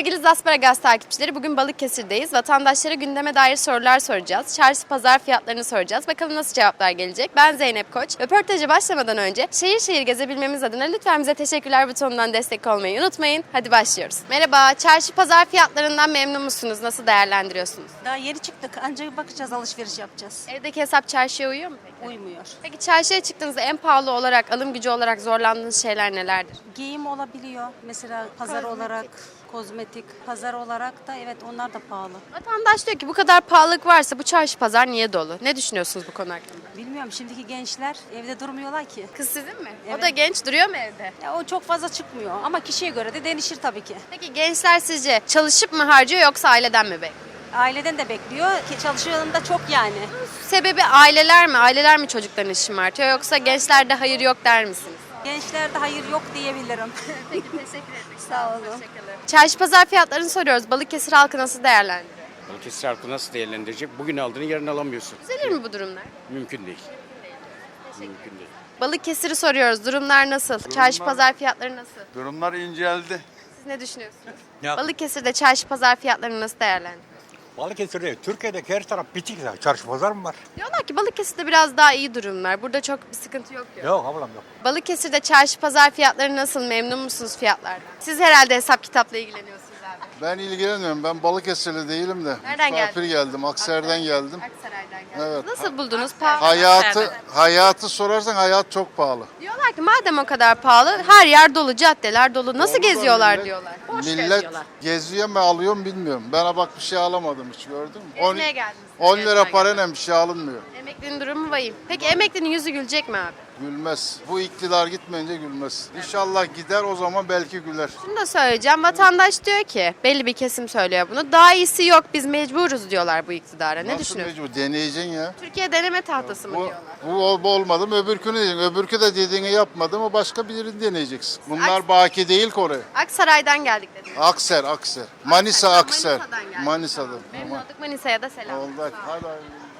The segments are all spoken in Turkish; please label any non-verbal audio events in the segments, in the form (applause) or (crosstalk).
sevgili Zasparagas takipçileri. Bugün Balıkesir'deyiz. Vatandaşlara gündeme dair sorular soracağız. Çarşı pazar fiyatlarını soracağız. Bakalım nasıl cevaplar gelecek. Ben Zeynep Koç. Röportaja başlamadan önce şehir şehir gezebilmemiz adına lütfen bize teşekkürler butonundan destek olmayı unutmayın. Hadi başlıyoruz. Merhaba. Çarşı pazar fiyatlarından memnun musunuz? Nasıl değerlendiriyorsunuz? Daha yeni çıktık. Ancak bakacağız, alışveriş yapacağız. Evdeki hesap çarşıya uyuyor mu peki? Uymuyor. Peki çarşıya çıktığınızda en pahalı olarak, alım gücü olarak zorlandığınız şeyler nelerdir? Giyim olabiliyor. Mesela pazar Kozmetik. olarak, kozmetik. Pazar olarak da evet onlar da pahalı. Vatandaş diyor ki bu kadar pahalılık varsa bu çarşı pazar niye dolu? Ne düşünüyorsunuz bu konu hakkında? Bilmiyorum şimdiki gençler evde durmuyorlar ki. Kız sizin mi? O Evet. da genç duruyor mu evde? Ya o çok fazla çıkmıyor ama kişiye göre de değişir tabii ki. Peki gençler sizce çalışıp mı harcıyor yoksa aileden mi bekliyor? Aileden de bekliyor ki çalışanın da çok yani. Sebebi aileler mi? Aileler mi çocuklarını şımartıyor yoksa gençlerde hayır yok der misiniz? Gençlerde hayır yok diyebilirim. (laughs) Peki teşekkür ederim. Sağ olun. Çarşı pazar fiyatlarını soruyoruz. Balıkesir halkı nasıl değerlendiriyor? Balıkesir halkı nasıl değerlendirecek? Bugün aldığını yarın alamıyorsun. Düzelir mi bu durumlar? Mümkün değil. Mümkün değil. Balıkesir'i soruyoruz. Durumlar nasıl? Çarşı pazar fiyatları nasıl? Durumlar inceldi. Siz ne düşünüyorsunuz? Ya- Balıkesir'de çarşı pazar fiyatlarını nasıl değerlendiriyor? Balıkesir'de, Türkiye'deki her taraf bitik ya. Çarşı pazar mı var? Diyorlar ki Balıkesir'de biraz daha iyi durumlar. Burada çok bir sıkıntı yok diyor. Yok ablam yok. Balıkesir'de çarşı pazar fiyatları nasıl? Memnun musunuz fiyatlardan? Siz herhalde hesap kitapla ilgileniyorsunuz abi. Ben ilgilenmiyorum. Ben Balıkesirli değilim de. Nereden Misafir geldin? geldim. Akser'den geldim. Aksaray'dan geldiniz. Evet. Nasıl buldunuz? Pahalı. Hayatı hayatı sorarsan hayat çok pahalı. Diyorlar ki madem o kadar pahalı her yer dolu, caddeler dolu. Nasıl Doğru geziyorlar millet- diyorlar. Millet geziyor mu alıyor mu bilmiyorum. Ben bak bir şey alamadım hiç gördün mü? On- Gezmeye geldiniz. 10 lira Gezmeye parayla bir şey alınmıyor. Emeklinin durumu vahim. Peki emeklinin yüzü gülecek mi abi? Gülmez. Bu iktidar gitmeyince gülmez. İnşallah gider o zaman belki güler. Şunu da söyleyeceğim. Vatandaş diyor ki, belli bir kesim söylüyor bunu. Daha iyisi yok biz mecburuz diyorlar bu iktidara. Ne Nasıl düşünüyorsun? mecbur? Deneyeceksin ya. Türkiye deneme tahtası mı Bu, diyorlar? bu, ol- bu olmadı mı öbürkünü diyeceksin. Öbürkü de dediğini yapmadı mı başka birini deneyeceksin. Bunlar baki değil ki oraya. Aksaray'dan geldik dediniz. Akser, Akser. Manisa, Akser. Manisa'dan geldik. Manisa'dan. Memnun olduk Manisa'ya da selam. oldu. Hadi.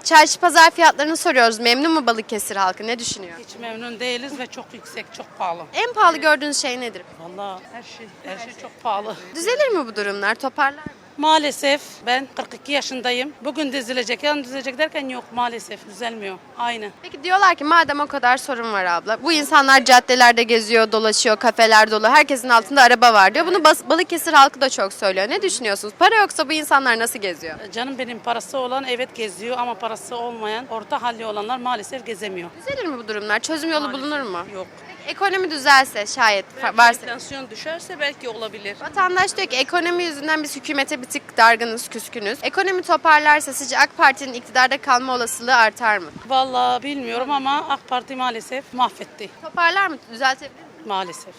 Çarşı pazar fiyatlarını soruyoruz. Memnun mu Balıkesir halkı? Ne düşünüyor? Hiç memnun değiliz ve çok yüksek, çok pahalı. En pahalı gördüğünüz şey nedir? Vallahi her şey, her şey çok pahalı. Düzelir mi bu durumlar? Toparlar mı? Maalesef ben 42 yaşındayım. Bugün dizilecek, yarın dizilecek derken yok maalesef düzelmiyor. Aynı. Peki diyorlar ki madem o kadar sorun var abla. Bu insanlar caddelerde geziyor, dolaşıyor, kafeler dolu. Herkesin altında araba var diyor. Bunu Bas- Balıkesir halkı da çok söylüyor. Ne düşünüyorsunuz? Para yoksa bu insanlar nasıl geziyor? Canım benim parası olan evet geziyor ama parası olmayan, orta halli olanlar maalesef gezemiyor. Düzelir mi bu durumlar? Çözüm yolu bulunur mu? Yok. Ekonomi düzelse şayet fa- varsa. Enflasyon düşerse belki olabilir. Vatandaş diyor ki ekonomi yüzünden biz hükümete bir tık dargınız, küskünüz. Ekonomi toparlarsa sizce AK Parti'nin iktidarda kalma olasılığı artar mı? Vallahi bilmiyorum ama AK Parti maalesef mahvetti. Toparlar mı? Düzeltebilir mi? Maalesef.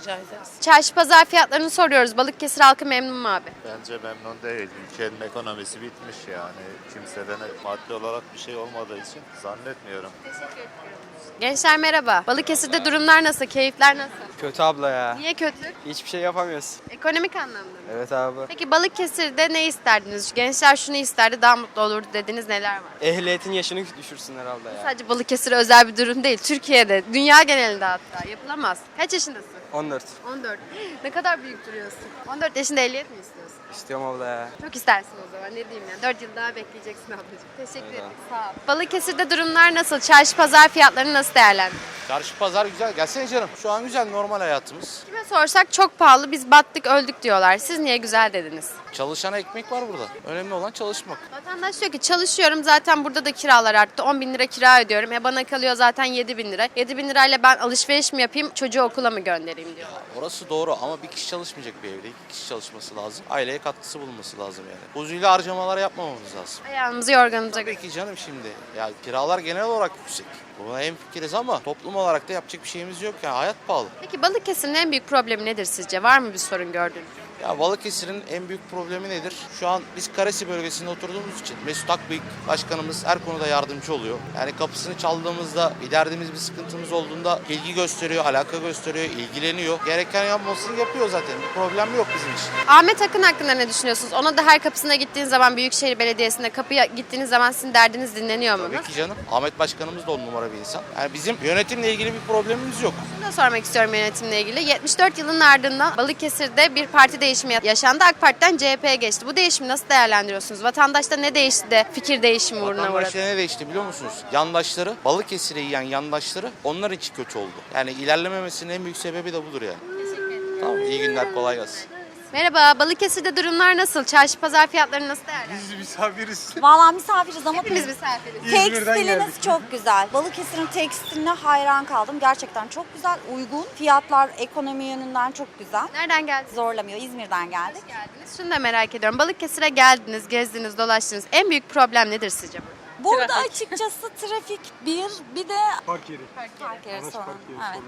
Rica ederiz. Çarşı pazar fiyatlarını soruyoruz. Balıkesir halkı memnun mu abi? Bence memnun değil. Ülkenin ekonomisi bitmiş yani. Kimseden maddi olarak bir şey olmadığı için zannetmiyorum. Gençler merhaba. Balıkesir'de durumlar nasıl? Keyifler nasıl? Kötü abla ya. Niye kötü? Hiçbir şey yapamıyoruz. Ekonomik anlamda mı? Evet abi. Peki Balıkesir'de ne isterdiniz? Gençler şunu isterdi daha mutlu olurdu dediniz neler var? Ehliyetin yaşını düşürsünler abla ya. Sadece Balıkesir'e özel bir durum değil. Türkiye'de, dünya genelinde hatta yapılamaz. Kaç yaşındasın? 14. 14. (gasps) Ne kadar büyük duruyorsun. 14 yaşında ehliyet mi istiyorsun? İstiyorum abla ya. Çok istersin o zaman ne diyeyim ya. 4 yıl daha bekleyeceksin ablacığım. Teşekkür ederim. Sağ ol. Balıkesir'de durumlar nasıl? Çarşı pazar fiyatları nasıl değerlendiriyor? Çarşı pazar güzel. Gelsene canım. Şu an güzel normal hayatımız. Kime sorsak çok pahalı biz battık öldük diyorlar. Siz niye güzel dediniz? Çalışana ekmek var burada. Önemli olan çalışmak. Vatandaş diyor ki çalışıyorum zaten burada da kiralar arttı. 10 bin lira kira ödüyorum. E bana kalıyor zaten 7 bin lira. 7 bin lirayla ben alışveriş mi yapayım çocuğu okula mı göndereyim diyor. Orası doğru ama bir kişi çalışmayacak bir evde. iki kişi çalışması lazım. Aileye katkısı bulunması lazım yani. Huzuyla harcamalar yapmamamız lazım. Ayağımızı yorganımıza Tabii ki canım şimdi. Ya kiralar genel olarak yüksek. Buna en fikiriz ama toplum olarak da yapacak bir şeyimiz yok ya. Hayat pahalı. Peki Balıkesir'in en büyük problemi nedir sizce? Var mı bir sorun gördüğünüz? Ya Balıkesir'in en büyük problemi nedir? Şu an biz Karesi bölgesinde oturduğumuz için Mesut Akbıyık başkanımız her konuda yardımcı oluyor. Yani kapısını çaldığımızda bir derdimiz bir sıkıntımız olduğunda ilgi gösteriyor, alaka gösteriyor, ilgileniyor. Gereken yapmasını yapıyor zaten. Bir problem yok bizim için. Ahmet Akın hakkında ne düşünüyorsunuz? Ona da her kapısına gittiğiniz zaman Büyükşehir Belediyesi'nde kapıya gittiğiniz zaman sizin derdiniz dinleniyor mu? Tabii ki canım. Ahmet Başkanımız da on numara bir insan. Yani bizim yönetimle ilgili bir problemimiz yok. Şunu da sormak istiyorum yönetimle ilgili. 74 yılın ardından Balıkesir'de bir parti değişimi yaşandı. AK Parti'den CHP'ye geçti. Bu değişimi nasıl değerlendiriyorsunuz? Vatandaşta ne değişti de fikir değişimi uğruna uğradı? Vatandaşlar ne değişti biliyor musunuz? Yandaşları, Balıkesir'i yiyen yandaşları onlar için kötü oldu. Yani ilerlememesinin en büyük sebebi de budur yani. Tamam iyi günler kolay gelsin. Merhaba, Balıkesir'de durumlar nasıl? Çarşı pazar fiyatları nasıl değerlendiriyorsunuz? misafiriz. Valla misafiriz ama Hepimiz misafiriz. tekstiliniz çok güzel. Balıkesir'in tekstiline hayran kaldım. Gerçekten çok güzel, uygun. Fiyatlar ekonomi yönünden çok güzel. Nereden geldiniz? Zorlamıyor. İzmir'den geldik. geldiniz? Şunu da merak ediyorum. Balıkesir'e geldiniz, gezdiniz, dolaştınız. En büyük problem nedir sizce? Burada açıkçası trafik bir, bir de Park yeri. park yeri sorun. Evet. Anladım.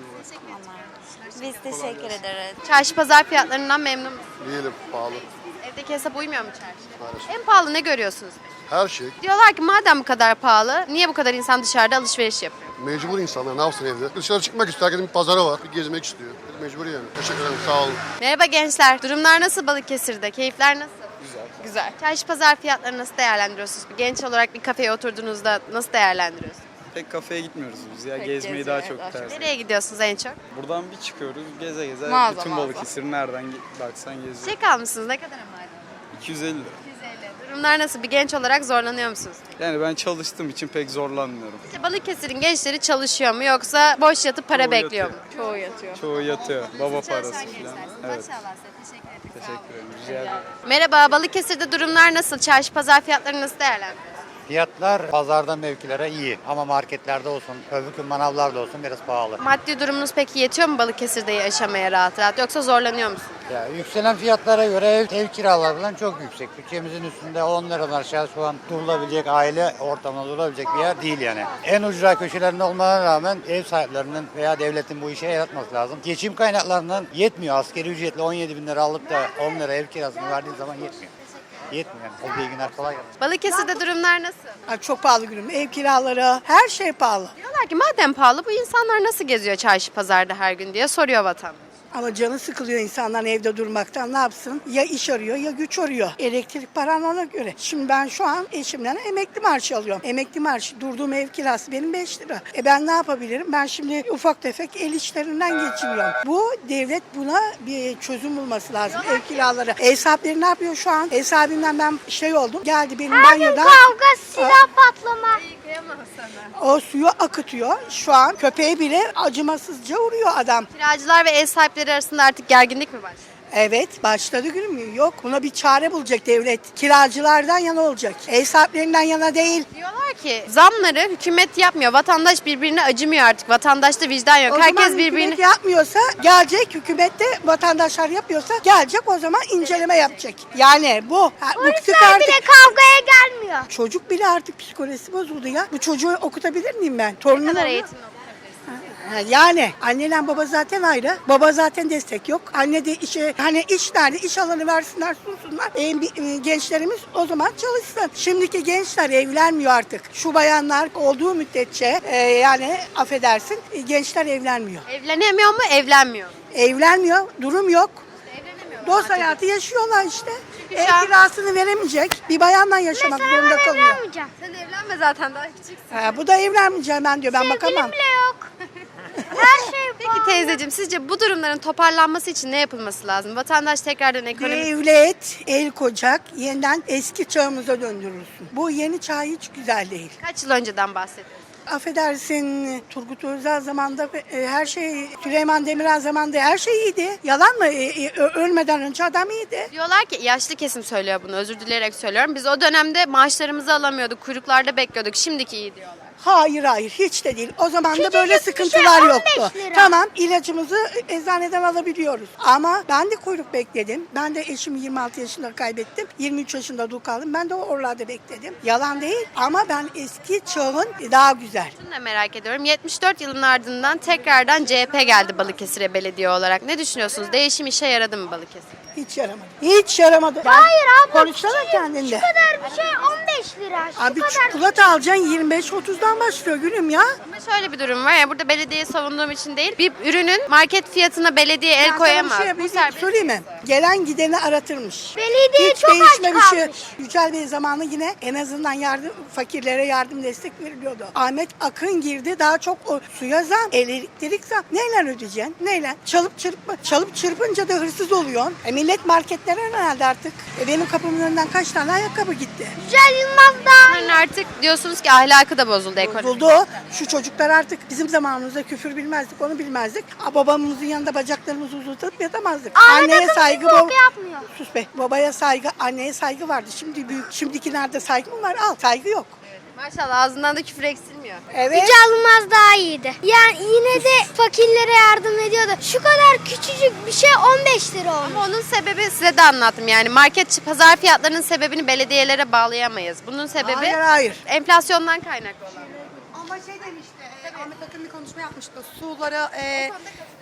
Biz teşekkür ederiz. Çarşı pazar fiyatlarından memnun musunuz? Değilim, pahalı. Evdeki hesap uymuyor mu çarşı? En pahalı ne görüyorsunuz? Her şey. Diyorlar ki madem bu kadar pahalı, niye bu kadar insan dışarıda alışveriş yapıyor? Mecbur insanlar ne yapsın evde? Dışarı çıkmak istiyor. Herkesin bir pazarı var. Bir gezmek istiyor. Mecbur yani. Teşekkür ederim. Sağ olun. Merhaba gençler. Durumlar nasıl Balıkesir'de? Keyifler nasıl? Güzel. Çarşı pazar fiyatları nasıl değerlendiriyorsunuz? Bir genç olarak bir kafeye oturduğunuzda nasıl değerlendiriyorsunuz? Pek kafeye gitmiyoruz biz ya. Pek Gezmeyi geziyor, daha çok evet, tercih Nereye gidiyorsunuz en çok? Buradan bir çıkıyoruz geze geze Mağaza, bütün mağaza. Balıkesir'i nereden ge- baksan geziyor. Çek almışsınız. Ne kadar mal? 250 lira. 250. Durumlar nasıl? Bir genç olarak zorlanıyor musunuz? Yani ben çalıştığım için pek zorlanmıyorum. İşte Balıkesir'in gençleri çalışıyor mu yoksa boş yatıp para Çoğu bekliyor mu? yatıyor. Çoğu yatıyor. Çoğu yatıyor. Baba parası falan. Evet. Maşallah size teşekkür ederim. Teşekkür ederim. Rica ederim. Merhaba, Balıkesir'de durumlar nasıl? Çarşı pazar fiyatları nasıl değerlendiriyorsunuz? Fiyatlar pazarda mevkilere iyi ama marketlerde olsun, öbür gün manavlarda olsun biraz pahalı. Maddi durumunuz peki yetiyor mu Balıkesir'de yaşamaya rahat rahat yoksa zorlanıyor musunuz? Ya yükselen fiyatlara göre ev, ev kiraları falan çok yüksek. Bütçemizin üstünde 10 liradan aşağı şu an durulabilecek, aile ortamında durulabilecek bir yer değil yani. En ucra köşelerinde olmana rağmen ev sahiplerinin veya devletin bu işe el atması lazım. Geçim kaynaklarından yetmiyor. Askeri ücretle 17 bin lira alıp da 10 lira ev kirasını verdiğin zaman yetmiyor. Yetmiyor. Yani. O iyi günler kolay gelsin. Balıkesir'de durumlar nasıl? Ay, Çok pahalı gülüm. Ev kiraları, her şey pahalı. Diyorlar ki madem pahalı bu insanlar nasıl geziyor çarşı pazarda her gün diye soruyor vatandaş. Ama canı sıkılıyor insanların evde durmaktan. Ne yapsın? Ya iş arıyor ya güç arıyor. Elektrik paran ona göre. Şimdi ben şu an eşimden emekli maaşı alıyorum. Emekli maaşı durduğum ev kirası benim 5 lira. E ben ne yapabilirim? Ben şimdi ufak tefek el işlerinden geçiniyorum. Bu devlet buna bir çözüm bulması lazım. Ev kiraları. Ev sahipleri ne yapıyor şu an? Ev sahibinden ben şey oldum. Geldi benim banyoda. Kavga, silah patlama. O suyu akıtıyor. Şu an köpeğe bile acımasızca vuruyor adam. Kiracılar ve ev sahipleri arasında artık gerginlik mi başladı? Evet başladı gülüm. Yok buna bir çare bulacak devlet. Kiracılardan yana olacak. Ev sahiplerinden yana değil. Diyorlar ki zamları hükümet yapmıyor. Vatandaş birbirine acımıyor artık. Vatandaşta vicdan yok. O Herkes zaman birbirini... hükümet yapmıyorsa gelecek hükümet de vatandaşlar yapıyorsa gelecek o zaman inceleme yapacak. Yani bu. Ha, bıktık artık. kavgaya gelmiyor. Çocuk bile artık psikolojisi bozuldu ya. Bu çocuğu okutabilir miyim ben? Ne Torunum kadar oluyor. eğitim Yani anneyle baba zaten ayrı. Baba zaten destek yok. Anne de işe hani iş nerede? İş alanı versinler sunsunlar. E, bir- e, gençlerimiz o zaman çalışsın. Şimdiki gençler evlenmiyor artık. Şu bayanlar olduğu müddetçe e, yani affedersin e, gençler evlenmiyor. Evlenemiyor mu, evlenmiyor? Evlenmiyor. Durum yok. Evlenemiyor. Dost hayatı yaşıyorlar işte. Ev an- kirasını veremeyecek. Bir bayanla yaşamak zorunda kalıyor. Sen evlenme zaten daha küçüksün. Ha, bu da evlenmeyeceğim ben diyor. Ben bakamam. yok. Teyzeciğim sizce bu durumların toparlanması için ne yapılması lazım? Vatandaş tekrardan ekonomik... Devlet el kocak yeniden eski çağımıza döndürülsün. Bu yeni çağ hiç güzel değil. Kaç yıl önceden bahsediyoruz? Affedersin Turgut Özal zamanında e, her şey Süleyman Demirel zamanında her şey iyiydi. Yalan mı? E, e, ölmeden önce adam iyiydi. Diyorlar ki yaşlı kesim söylüyor bunu özür dileyerek söylüyorum. Biz o dönemde maaşlarımızı alamıyorduk, kuyruklarda bekliyorduk. Şimdiki iyi diyorlar. Hayır hayır hiç de değil. O zaman da Küçücük böyle bir şey, sıkıntılar 15 yoktu. lira. Tamam ilacımızı eczaneden alabiliyoruz. Ama ben de kuyruk bekledim. Ben de eşimi 26 yaşında kaybettim. 23 yaşında dul kaldım. Ben de oralarda bekledim. Yalan değil ama ben eski çağın daha güzel. Şunu da merak ediyorum. 74 yılın ardından tekrardan CHP geldi Balıkesir'e belediye olarak. Ne düşünüyorsunuz? Değişim işe yaradı mı Balıkesir? Hiç yaramadı. Hiç yaramadı. Hayır abla. Konuşsana kendinde. Bu kadar bir şey 15 lira. Şu Abi kadar. çikolata alacaksın 25-30'dan başlıyor gülüm ya. Ama şöyle bir durum var ya burada belediyeyi savunduğum için değil. Bir ürünün market fiyatına belediye el Ben sana koyamaz. Bir şey, Bu bir serbest söyleyeyim mi? Gelen gideni aratırmış. Belediye Hiç çok aç değişmemiş. kalmış. Yücel Bey zamanı yine en azından yardım fakirlere yardım destek veriliyordu. Ahmet Akın girdi daha çok o suya zam, elektrik zam. Neyle ödeyeceksin? Neyle? Çalıp çırpma. Çalıp çırpınca da hırsız oluyorsun. E millet marketlere herhalde artık. E benim kapımın önünden kaç tane ayakkabı gitti. Yücel Yılmaz artık diyorsunuz ki ahlakı da bozuldu ekonomi. Bozuldu. Şu çocuklar artık bizim zamanımızda küfür bilmezdik, onu bilmezdik. Aa, babamızın yanında bacaklarımızı uzatıp yatamazdık. Ahmet Anneye Akın saygı, bab- yapmıyor. sus be. Babaya saygı, anneye saygı vardı. Şimdi büyük, şimdikilerde saygı mı var? Al, saygı yok. Maşallah ağzından da küfür eksilmiyor. Evet. Yücel Yılmaz daha iyiydi. Yani yine de fakirlere yardım ediyordu. Şu kadar küçücük bir şey 15 lira olmuş. Ama onun sebebi size de anlattım yani market pazar fiyatlarının sebebini belediyelere bağlayamayız. Bunun sebebi Hayır, hayır. enflasyondan kaynaklı olan. Ama şey demişti, e, Ahmet Akın bir konuşma yapmıştı. Suları, e,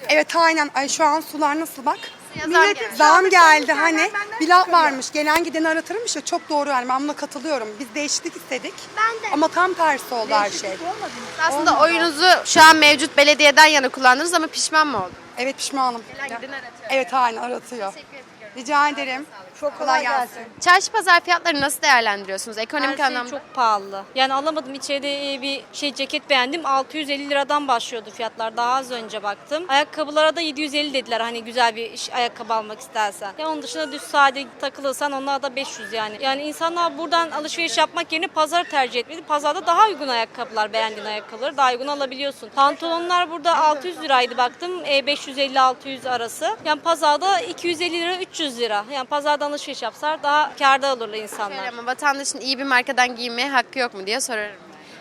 evet aynen, ay şu an sular nasıl bak? Suya zam Millet geldi. zam geldi hani bir laf varmış gelen gideni aratırmış ya çok doğru yani ben buna katılıyorum. Biz değişiklik istedik Ben de. ama tam tersi oldu her şey. Aslında oyunuzu şu an mevcut belediyeden yana kullandınız ama pişman mı oldunuz? Evet pişmanım. Gelen gideni aratıyor. Evet aynen aratıyor. Rica ederim. Çok kolay gelsin. Çarşı pazar fiyatları nasıl değerlendiriyorsunuz ekonomik Her şey anlamda? çok pahalı. Yani alamadım içeride bir şey ceket beğendim. 650 liradan başlıyordu fiyatlar. Daha az önce baktım. Ayakkabılara da 750 dediler hani güzel bir iş, ayakkabı almak istersen. Ya onun dışında düz sade takılırsan onlar da 500 yani. Yani insanlar buradan alışveriş yapmak yerine pazar tercih etmeli. Pazarda daha uygun ayakkabılar, beğendiğin ayakkabıları daha uygun alabiliyorsun. Pantolonlar burada 600 liraydı baktım. E, 550-600 arası. Yani pazarda 250 lira 300 lira. Yani pazardan alışveriş yapsalar daha kârda olurlar insanlar. Şöyle ama vatandaşın iyi bir markadan giymeye hakkı yok mu diye sorarım.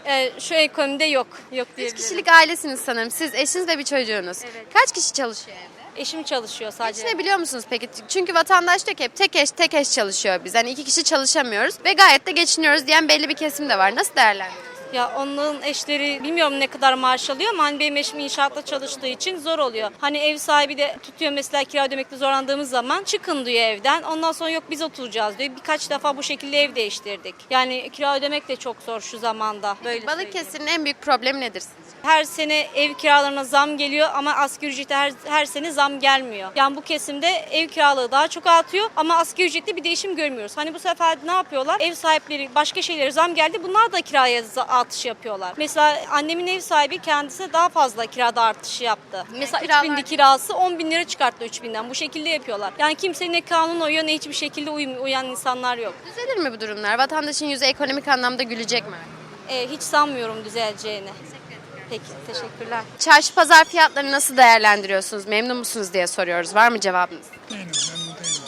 Ee, şu ekonomide yok. Yok Üç diyebilirim. kişilik ailesiniz sanırım. Siz eşiniz ve bir çocuğunuz. Kaç kişi çalışıyor evde? Eşim çalışıyor sadece. Geçinebiliyor musunuz peki? Çünkü vatandaş diyor ki hep tek eş tek eş çalışıyor biz. Yani iki kişi çalışamıyoruz ve gayet de geçiniyoruz diyen belli bir kesim de var. Nasıl değerlendiriyorsunuz? Ya onların eşleri bilmiyorum ne kadar maaş alıyor ama hani benim eşim inşaatta çalıştığı için zor oluyor. Hani ev sahibi de tutuyor mesela kira ödemekte zorlandığımız zaman çıkın diyor evden. Ondan sonra yok biz oturacağız diyor. Birkaç defa bu şekilde ev değiştirdik. Yani kira ödemek de çok zor şu zamanda. Böyle. Balıkesir'in en büyük problemi nedir sizce? Her sene ev kiralarına zam geliyor ama asgari ücrete her, her sene zam gelmiyor. Yani bu kesimde ev kiralığı daha çok artıyor ama asgari ücrette bir değişim görmüyoruz. Hani bu sefer ne yapıyorlar? Ev sahipleri başka şeylere zam geldi. Bunlar da kiraya za- artış yapıyorlar. Mesela annemin ev sahibi kendisi daha fazla kirada artış yaptı. Mesela 3000'di kirası 10 bin lira çıkarttı 3000'den. Bu şekilde yapıyorlar. Yani kimse ne kanun uyuyor ne hiçbir şekilde uyan insanlar yok. Düzelir mi bu durumlar? Vatandaşın yüzü ekonomik anlamda gülecek mi? Ee, hiç sanmıyorum düzeleceğini. Peki teşekkürler. Çarşı pazar fiyatlarını nasıl değerlendiriyorsunuz? Memnun musunuz diye soruyoruz. Var mı cevabınız? Değilim, memnun değilim.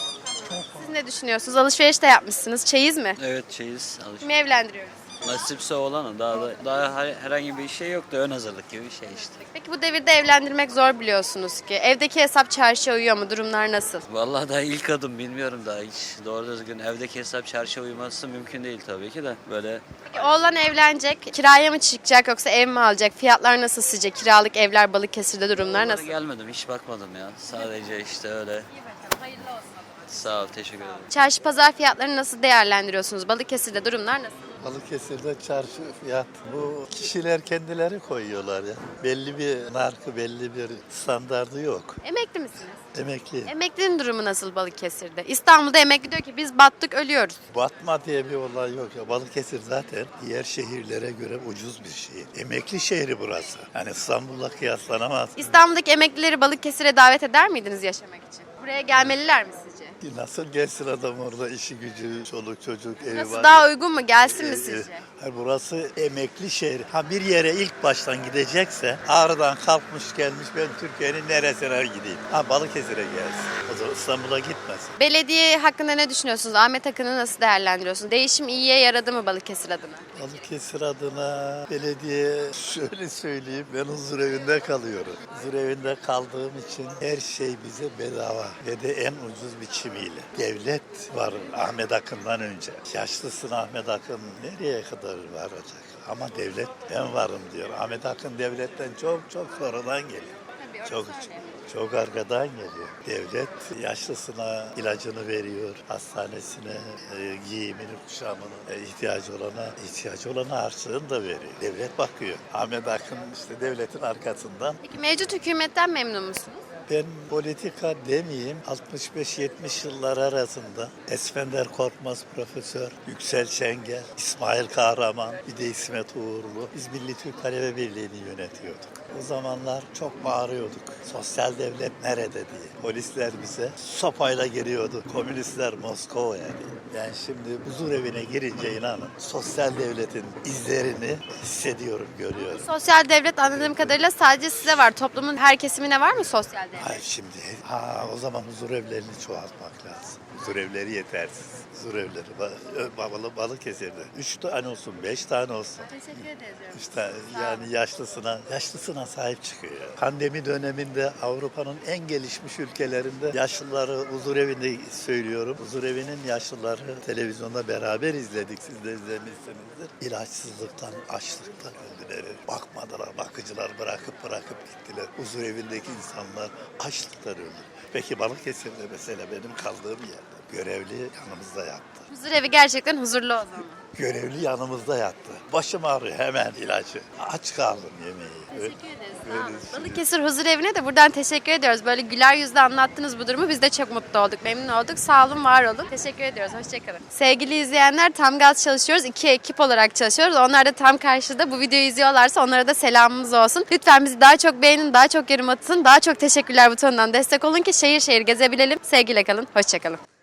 Çok Siz ne düşünüyorsunuz? Alışveriş de yapmışsınız. Çeyiz mi? Evet çeyiz alış. Kimi evlendiriyoruz? Nasipse olanı daha da daha her- herhangi bir şey yok da ön hazırlık gibi bir şey işte. Peki bu devirde evlendirmek zor biliyorsunuz ki. Evdeki hesap çarşıya uyuyor mu? Durumlar nasıl? Vallahi daha ilk adım bilmiyorum daha hiç doğru düzgün evdeki hesap çarşıya uyması mümkün değil tabii ki de böyle Peki oğlan evlenecek. Kiraya mı çıkacak yoksa ev mi alacak? Fiyatlar nasıl sizce? Kiralık evler Balıkesir'de durumlar nasıl? gelmedim hiç bakmadım ya sadece işte öyle. Sağ ol teşekkür ederim. Çarşı pazar fiyatlarını nasıl değerlendiriyorsunuz? Balıkesir'de durumlar nasıl? Balıkesir'de çarşı fiyat bu kişiler kendileri koyuyorlar ya. Belli bir marka, belli bir standardı yok. Emekli misiniz? Emekli. Emeklinin durumu nasıl Balıkesir'de? İstanbul'da emekli diyor ki biz battık ölüyoruz. Batma diye bir olay yok ya. Balıkesir zaten diğer şehirlere göre ucuz bir şehir. Emekli şehri burası. Yani İstanbul'la kıyaslanamaz. İstanbul'daki emeklileri Balıkesir'e davet eder miydiniz yaşamak için? Buraya gelmeliler mi sizce? Nasıl gelsin adam orada işi gücü, çoluk çocuk, evi Nasıl var. daha uygun mu? Gelsin mi Ee, sizce? hayır, burası emekli şehir. Ha bir yere ilk baştan gidecekse Ağrı'dan kalkmış gelmiş ben Türkiye'nin neresine gideyim? Ha Balıkesir'e gelsin. O zaman İstanbul'a gitmesin. Belediye hakkında ne düşünüyorsunuz? Ahmet Akın'ı nasıl değerlendiriyorsunuz? Değişim iyiye yaradı mı Balıkesir adına? Balıkesir adına belediye şöyle söyleyeyim ben huzur evinde kalıyorum. Huzur evinde kaldığım için her şey bize bedava ve de en ucuz biçimiyle. Devlet var Ahmet Akın'dan önce. Yaşlısın Ahmet Akın nereye kadar varacak? Ama devlet ben varım diyor. Ahmet Akın devletten çok çok sonradan geliyor. Çok çok arkadan geliyor. Devlet yaşlısına ilacını veriyor, hastanesine e, giyimini, kuşamını, e, ihtiyacı olana, ihtiyacı olana harçlığını da veriyor. Devlet bakıyor. Ahmet Akın işte devletin arkasından Peki mevcut hükümetten memnun musunuz? Ben politika demeyeyim 65-70 yıllar arasında Esfender Korkmaz Profesör, Yüksel Şengel, İsmail Kahraman, bir de İsmet Uğurlu. Biz Milli Türk Talebe Birliği'ni yönetiyorduk. O zamanlar çok bağırıyorduk. Sosyal devlet nerede diye. Polisler bize sopayla giriyordu. Komünistler Moskova'ya diye. Yani şimdi huzur evine girince inanın sosyal devletin izlerini hissediyorum, görüyorum. Sosyal devlet anladığım kadarıyla sadece size var. Toplumun her kesimine var mı sosyal devlet? Hayır şimdi ha o zaman huzur evlerini çoğaltmak lazım. Huzur evleri yetersiz. Huzur evleri ba- babalı Balıkesir'de. Üç tane olsun, beş tane olsun. Teşekkür ederiz. İşte yani yaşlısına, yaşlısına sahip çıkıyor. Pandemi döneminde Avrupa'nın en gelişmiş ülkelerinde yaşlıları huzur evinde söylüyorum. Huzur evinin yaşlıları televizyonda beraber izledik. Siz de izlemişsinizdir. İlaçsızlıktan, açlıktan öldüler. Bakmadılar, bakıcılar bırakıp bırakıp gittiler. Huzur evindeki insanlar açlıktan öldü. Peki Balıkesir'de mesela benim kaldığım yerde görevli yanımızda yattı. Huzur evi gerçekten huzurlu o zaman. Görevli yanımızda yattı. Başım ağrıyor hemen ilacı. Aç kaldım yemeği. Teşekkür ederiz. Sağ olun. Balıkesir Huzur Evi'ne de buradan teşekkür ediyoruz. Böyle güler yüzle anlattınız bu durumu. Biz de çok mutlu olduk, memnun olduk. Sağ olun, var olun. Teşekkür ediyoruz. Hoşçakalın. Sevgili izleyenler tam gaz çalışıyoruz. İki ekip olarak çalışıyoruz. Onlar da tam karşıda bu videoyu izliyorlarsa onlara da selamımız olsun. Lütfen bizi daha çok beğenin, daha çok yorum atın. Daha çok teşekkürler butonundan destek olun ki şehir şehir gezebilelim. Sevgiyle kalın. Hoşçakalın.